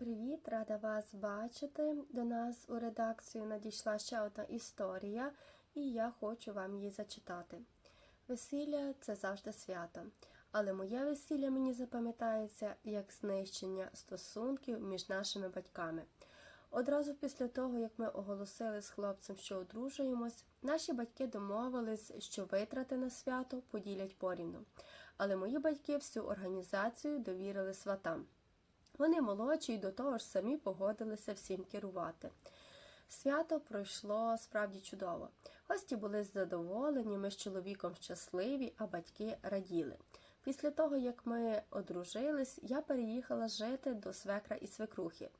Привіт, рада вас бачити. До нас у редакцію надійшла ще одна історія, і я хочу вам її зачитати. Весілля це завжди свято, але моє весілля мені запам'ятається як знищення стосунків між нашими батьками. Одразу після того, як ми оголосили з хлопцем, що одружуємось, наші батьки домовились, що витрати на свято поділять порівну. Але мої батьки всю організацію довірили сватам. Вони молодші і до того ж самі погодилися всім керувати. Свято пройшло справді чудово. Гості були задоволені, ми з чоловіком щасливі, а батьки раділи. Після того, як ми одружились, я переїхала жити до свекра і свекрухи.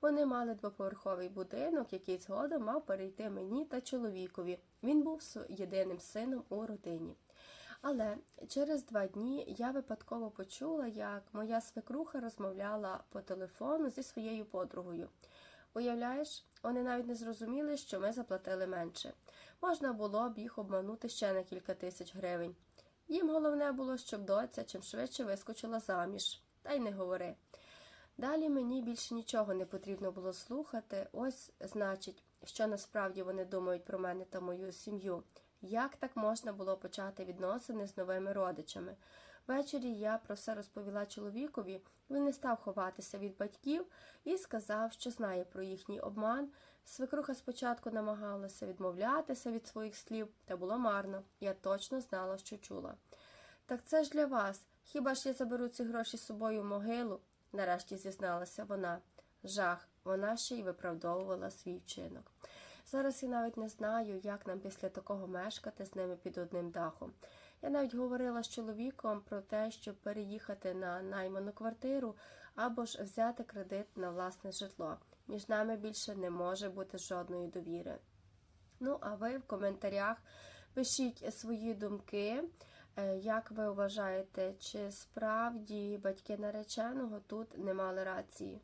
Вони мали двоповерховий будинок, який згодом мав перейти мені та чоловікові. Він був єдиним сином у родині. Але через два дні я випадково почула, як моя свекруха розмовляла по телефону зі своєю подругою. Уявляєш, вони навіть не зрозуміли, що ми заплатили менше. Можна було б їх обманути ще на кілька тисяч гривень. Їм головне було, щоб доця чим швидше вискочила заміж. Та й не говори. Далі мені більше нічого не потрібно було слухати. Ось, значить, що насправді вони думають про мене та мою сім'ю. Як так можна було почати відносини з новими родичами? Ввечері я про все розповіла чоловікові. Він не став ховатися від батьків і сказав, що знає про їхній обман. Свекруха спочатку намагалася відмовлятися від своїх слів, та було марно. Я точно знала, що чула. Так це ж для вас. Хіба ж я заберу ці гроші з собою в могилу? нарешті зізналася вона. Жах, вона ще й виправдовувала свій вчинок. Зараз я навіть не знаю, як нам після такого мешкати з ними під одним дахом. Я навіть говорила з чоловіком про те, щоб переїхати на найману квартиру або ж взяти кредит на власне житло. Між нами більше не може бути жодної довіри. Ну, а ви в коментарях пишіть свої думки. Е, Як ви вважаєте, чи справді батьки нареченого тут не мали рації?